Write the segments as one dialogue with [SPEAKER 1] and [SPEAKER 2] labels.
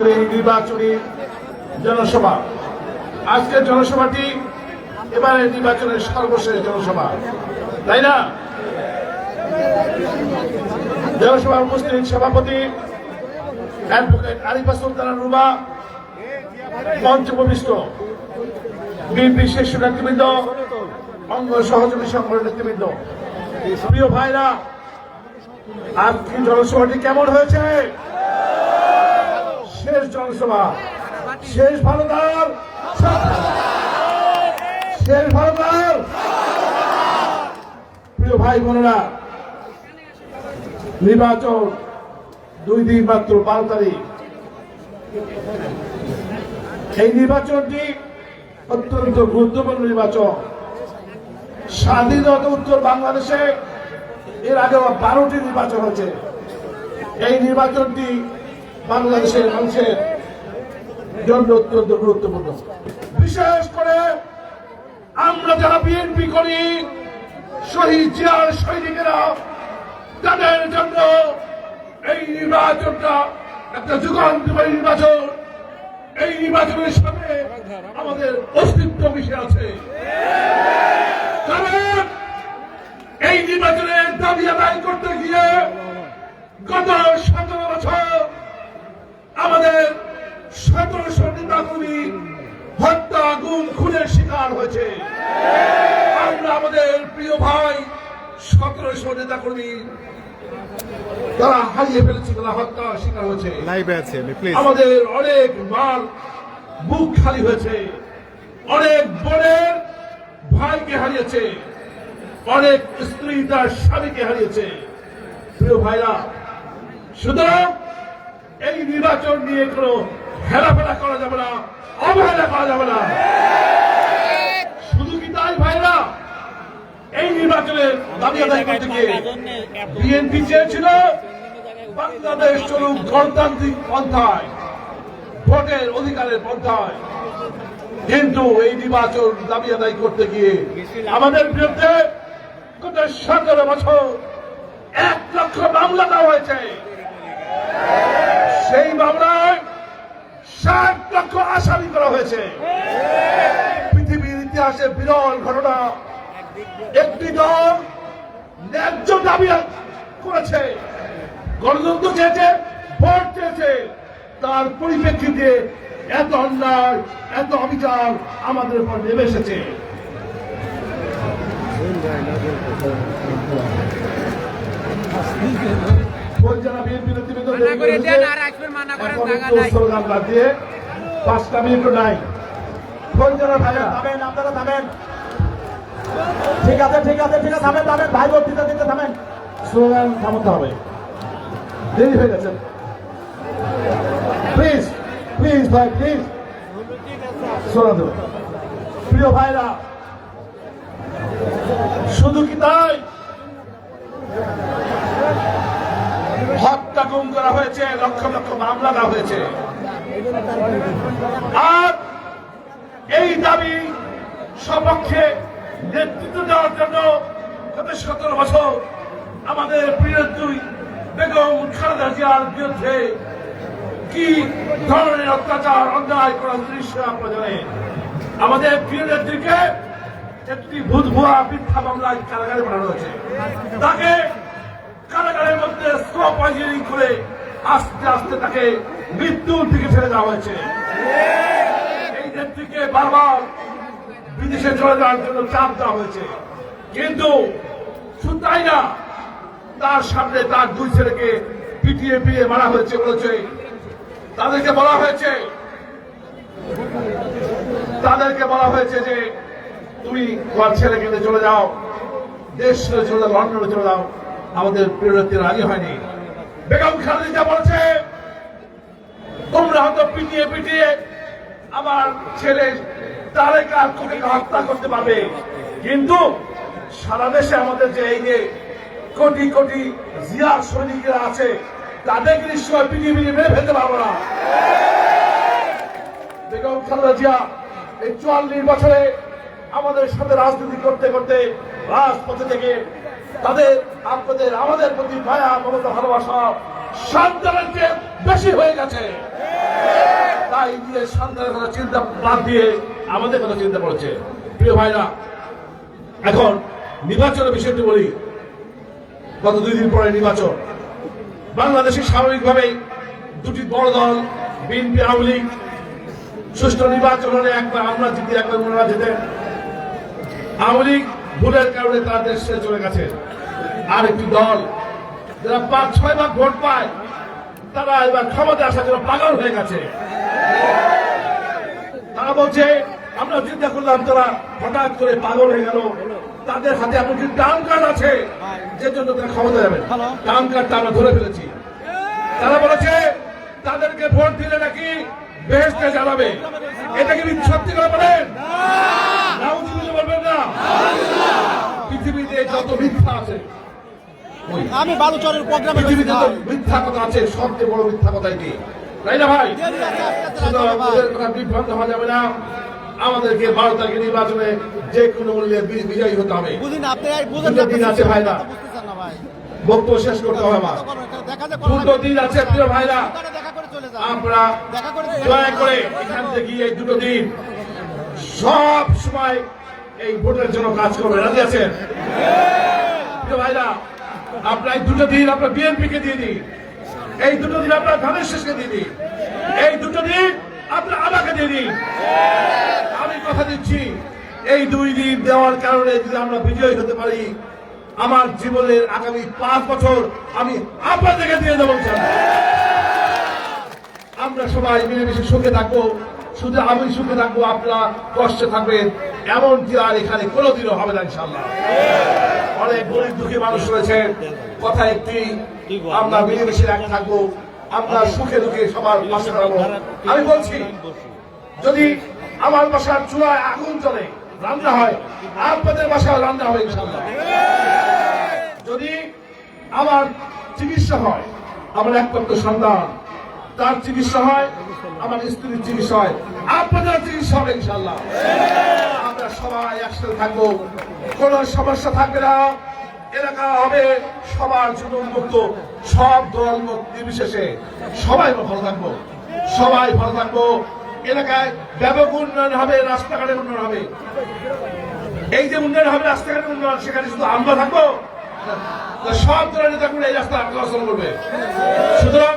[SPEAKER 1] এই নির্বাচনী জনসভা। আজকের জনসভাটি এবারে নির্বাচনের সর্বশেষ জনসভা। তাই না? জনসভার উপস্থিত সভাপতি অ্যাডভোকেট আরিফা সুলতানা রুবা মঞ্চভূমিষ্ঠ বিএনপি শীর্ষ নেতৃবৃন্দ, অঙ্গ সহযোগী সংগঠনের নেতৃবৃন্দ। প্রিয় ভাইরা আজকে জনসভাটি কেমন হয়েছে? শেষ জনসভা। শেষ ভারতার শেষ ভারতার প্রিয় ভাই বোনেরা, নির্বাচন দুই দিন মাত্র বারো তারিখ। এই নির্বাচনটি অত্যন্ত গুরুত্বপূর্ণ নির্বাচন। স্বাধীনতা উত্তর বাংলাদেশে এর আগে বারোটি নির্বাচন হচ্ছে এই নির্বাচনটি বাংলাদেশের মানুষের জন্য অত্যন্ত গুরুত্বপূর্ণ। বিশেষ করে আমরা যারা বিএনপি করি, শহীদ জিয়ার সৈনিকেরা, তাদের জন্য এই নির্বাচনটা একটা যুগান্তকারী নির্বাচন। এই নির্বাচনের সাথে আমাদের অস্তিত্ব মিশে আছে। কারণ এই নির্বাচনের দাবি আদায় করতে গিয়ে গত বছর আমাদের সতেরোশো নেতাকর্মী হত্যা গুম খুনের শিকার হয়েছে। আমরা আমাদের প্রিয় ভাই সতেরোশো নেতাকর্মী তারা হারিয়ে ফেলেছে তারা হত্যা শিকার হয়েছে। আমাদের অনেক মাল বুক খালি হয়েছে। অনেক বোনের ভাইকে হারিয়েছে। অনেক স্ত্রী তার স্বামীকে হারিয়েছে। প্রিয় ভাইরা সুতরাং এই নির্বাচন নিয়ে কোনো হেলাফেলা করা যাবে না, অবহেলা করা যাবে না। শুধু কি তাই ভাইরা? এই নির্বাচনের দাবি আদায় করতে গিয়ে বিএনপি চেয়েছিল বাংলাদেশ চলুক গণতান্ত্রিক পন্থায়, ভোটের অধিকারের পন্থায়। কিন্তু এই নির্বাচন দাবি আদায় করতে গিয়ে আমাদের বিরুদ্ধে গত সতেরো বছর এক লক্ষ মামলা দেওয়া হয়েছে। সেই মামলায় ষাট লক্ষ আসামি করা হয়েছে। পৃথিবীর ইতিহাসে বিরল ঘটনা। একটি দল ন্যায্য দাবি করেছে, গণতন্ত্র চেয়েছে, ভোট চেয়েছে। তার পরিপ্রেক্ষিতে এত অন্যায়, এত অবিচার আমাদের উপর নেমে এসেছে। বলছেনা বিএনপি নেতৃবৃন্দ
[SPEAKER 2] মানা মানা
[SPEAKER 1] স্লোগান পাঁচটা মিনিট নাই। বলছেনা ভাইয়া
[SPEAKER 3] থামেন আপনারা থামেন। ঠিক আছে ঠিক আছে ঠিক আছে থামেন থামেন ভাই বক্তৃতা দিতে থামেন।
[SPEAKER 1] স্লোগান থামাতে হবে। দেরি হয়ে গেছে। প্লিজ প্লিজ ভাই প্লিজ স্লোগান প্রিয় ভাইরা শুধু কি তাই? গুম করা হয়েছে, লক্ষ লক্ষ মামলা দেওয়া হয়েছে। আর এই দাবি সপক্ষে নেতৃত্ব দেওয়ার জন্য গত সতেরো বছর আমাদের প্রিয় দুই বেগম খালেদা জিয়ার বিরুদ্ধে কি ধরনের অত্যাচার, অন্যায় করার দৃশ্য আপনারা আমাদের প্রিয় নেত্রীকে একটি ভূত ভুয়া মিথ্যা মামলায় কারাগারে পাঠানো হয়েছে। তাকে কারাগারের মধ্যে স্লো পয়জনিং করে আস্তে আস্তে তাকে মৃত্যুর দিকে ছেড়ে দেওয়া হয়েছে। এই নেত্রীকে বারবার বিদেশে চলে যাওয়ার জন্য চাপ দেওয়া হয়েছে। কিন্তু শুধু না তার সামনে তার দুই ছেলেকে পিটিয়ে পিটিয়ে মারা হয়েছে বলেছে। তাদেরকে বলা হয়েছে, তাদেরকে বলা হয়েছে যে, তুমি তোমার ছেলেকে চলে যাও, দেশ চলে যাও লন্ডনে চলে যাও। আমাদের প্রিয়তি রাজি হয়নি। বেগম খালেদা বলছে, তোমরা হয়তো পিটিয়ে পিটিয়ে আমার ছেলে তারেক আর তোকে হত্যা করতে পারবে। কিন্তু সারা দেশে আমাদের যে এই যে কোটি কোটি জিয়ার সৈনিকরা আছে তাদেরকে নিশ্চয় পিটিয়ে পিটিয়ে মেরে ফেলতে পারব না? বেগম খালেদা জিয়া এই চুয়াল্লিশ বছরে আমাদের সাথে রাজনীতি করতে করতে রাজপথে থেকে তাদের, আপনাদের, আমাদের প্রতি মায়া মমতা ভালোবাসা সন্তানের চেয়ে বেশি হয়ে গেছে। তাই নিজের সন্তানের কথা চিন্তা বাদ দিয়ে আমাদের কথা চিন্তা করেছে। প্রিয় ভাইরা, এখন নির্বাচনের বিষয়টি বলি। গত দুই দিন পরে নির্বাচন। বাংলাদেশে স্বাভাবিকভাবেই দুটি বড় দল, বিএনপি, আওয়ামী লীগ, সুষ্ঠু নির্বাচন হলে একবার আমরা জিতি, একবার ওনারা যেতেন আওয়ামী লীগ ভোটের কারণে তারা দেশ ছেড়ে চলে গেছে। আর একটি দল যারা পাঁচ ছয় ভাগ ভোট পায় তারা এবার ক্ষমতা আসার জন্য পাগল হয়ে গেছে। তারা বলছে আমরা চিন্তা করলাম তারা হঠাৎ করে পাগল হয়ে গেল। তাদের হাতে এমন কি টার্ম কার্ড আছে যে জন্য তারা ক্ষমতা যাবে? টার্ম কার্ডটা আমরা ধরে ফেলেছি। তারা বলেছে তাদেরকে ভোট দিলে নাকি বেহেস্তে জানাবে। এটা কি সত্যি করে বলেন? না পৃথিবীতে যত মিথ্যা আছে
[SPEAKER 4] আমি বালুচরের প্রোগ্রামে
[SPEAKER 1] পৃথিবীতে যত মিথ্যা কথা আছে সবচেয়ে বড় মিথ্যা কথা এটি তাই না ভাই কথা বিভ্রান্ত হওয়া যাবে না আমাদেরকে বারো তারিখে নির্বাচনে যে কোনো মূল্যে বিজয়ী হতে হবে দুটো দিন আছে ভাইরা। বক্তব্য শেষ করতে হবে আমার দুটো দিন আছে প্রিয় ভাইরা আমরা দয়া করে এখান থেকে এই দুটো দিন সব সময় এই ভোটের জন্য কাজ করবেন রাজি আছেন? ভাইরা, আপনার দুটো দিন আপনার বিএনপি কে দিয়ে দিন। এই দুটো দিন আপনার ধানের শেষকে দিয়ে দিন। এই দুটো দিন আপনার আমাকে দিয়ে দিন। আমি কথা দিচ্ছি, এই দুই দিন দেওয়ার কারণে যদি আমরা বিজয়ী হতে পারি, আমার জীবনের আগামী পাঁচ বছর আমি আপনাদেরকে দিয়ে দেবো। আমরা সবাই মিলেমিশে সুখে থাকব। শুধু আমি সুখে থাকব, আপনারা কষ্টে থাকবেন। এমনটি আর এখানে কোনোদিনও হবে না ইনশাল্লাহ অনেক গরিব দুঃখী মানুষ রয়েছে। কথা একটি, আমরা মিলেমিশে এক থাকব, আমরা সুখে দুঃখে সবার পাশে দাঁড়াবো আমি বলছি, যদি আমার বাসার চুলায় আগুন চলে রান্না হয়, আপনাদের বাসায় রান্না হবে ইনশাল্লাহ যদি আমার চিকিৎসা হয়, আমার একমাত্র সন্তান তার চিকিৎসা হয়, আমার স্ত্রীর চিকিৎসা হয়। আপনাদের চিকিৎসা হবে ইনশাল্লাহ আমরা সবাই একসাথে থাকব, কোন সমস্যা থাকবে না। এলাকা হবে সবার জন্য উন্মুক্ত, সব দল নির্বিশেষে সবাই ভালো থাকব, সবাই ভালো থাকব। এলাকায় ব্যাপক উন্নয়ন হবে, রাস্তাঘাটের উন্নয়ন হবে। এই যে উন্নয়ন হবে, রাস্তাঘাটের উন্নয়ন, সেখানে শুধু আমরা থাকব? সব দলের নেতা এই রাস্তা চলাচল করবে। সুতরাং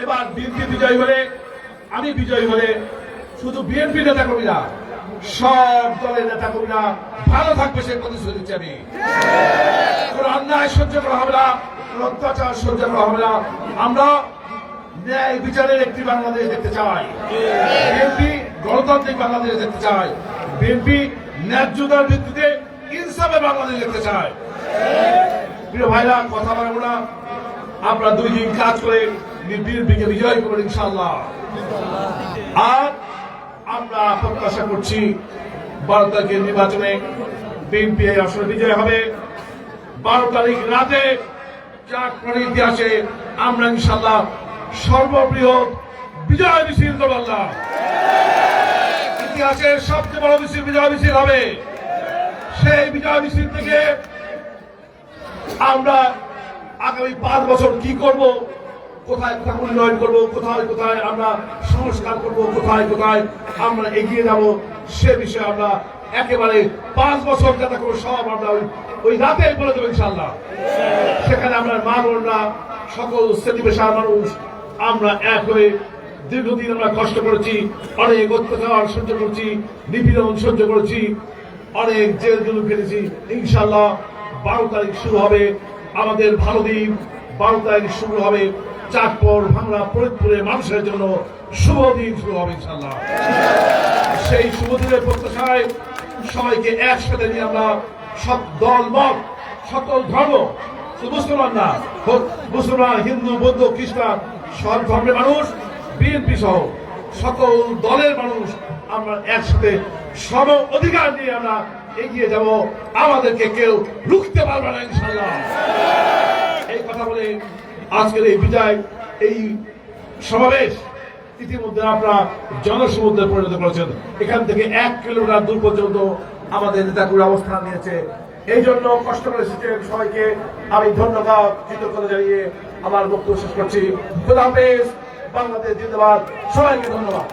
[SPEAKER 1] এবার বিএনপি বিজয়ী হলে, আমি বিজয়ী হলে শুধু বিএনপি নেতা কর্মীরা সব দলের নেতা কর্মীরা ভালো থাকবে সে প্রতিশ্রুতি দিচ্ছি আমি। কোন অন্যায় সহ্য করা হবে না, কোন অত্যাচার সহ্য করা হবে না। আমরা ন্যায় বিচারের একটি বাংলাদেশ দেখতে চাই। বিএনপি গণতান্ত্রিক বাংলাদেশ দেখতে চাই। বিএনপি ন্যায্যতার ভিত্তিতে ইনসাফের বাংলাদেশ দেখতে চায় প্রিয় ভাইরা, কথা বলব না। আমরা দুই দিন কাজ করে বিএনপিকে বিজয় করব ইনশাল্লাহ আর আমরা প্রত্যাশা করছি বারো তারিখের নির্বাচনে বিএনপি এই আসনে বিজয় হবে। বারো তারিখ রাতে চাকরির ইতিহাসে আমরা ইনশাল্লাহ সর্ববৃহৎ বিজয় মিছিল করব আল্লাহ। ইতিহাসের সবচেয়ে বড় মিছিল বিজয় মিছিল হবে। সেই বিজয় মিছিল থেকে আমরা আগামী পাঁচ বছর কি করব কোথায় কোথায় উন্নয়ন করব, কোথায় কোথায় আমরা সংস্কার করব, কোথায় কোথায় আমরা এগিয়ে যাব, সে বিষয়ে আমরা একেবারে পাঁচ বছর যাতে করে সব আমরা ওই- রাতে বলে দেবো ইনশাল্লাহ সেখানে আমরা মা বোনরা, সকল শ্রেণি পেশার মানুষ, আমরা এক হয়ে দীর্ঘদিন আমরা কষ্ট করেছি, অনেক অত্যাচার সহ্য করেছি, নিপীড়ন সহ্য করেছি, অনেক জেল জুলুম কেটেছি ইনশাল্লাহ বারো তারিখ শুরু হবে, আমাদের ভালো দিন বারো তারিখ শুরু হবে। চাঁদপুর ভাঙড়া ফরিদপুরে মানুষের জন্য শুভ দিন শুরু হবে ইনশাল্লাহ সেই শুভ দিনের প্রত্যাশায় সবাইকে একসাথে নিয়ে আমরা সব দল, মত, সকল ধর্ম মুসলমান না মুসলমান, হিন্দু, বৌদ্ধ, খ্রিস্টান, সব ধর্মের মানুষ বিএনপি সহ সকল দলের মানুষ আমরা একসাথে সম অধিকার নিয়ে আমরা এগিয়ে যাব। আমাদেরকে কেউ রুখতে পারবে না ইনশাল্লাহ এই কথা বলে আজকের এই বিজয় এই সমাবেশ ইতিমধ্যে আপনারা জনসমুদ্রে পরিণত করেছেন। এখান থেকে এক কিলোমিটার দূর পর্যন্ত আমাদের নেতাগুলো অবস্থান নিয়েছে। এই জন্য কষ্ট করে এসেছেন সবাইকে। আমি ধন্যবাদ কৃতজ্ঞতা জানিয়ে আমার বক্তব্য শেষ করছি। খোদা হাফেজ, বাংলাদেশ জিন্দাবাদ। সবাইকে ধন্যবাদ।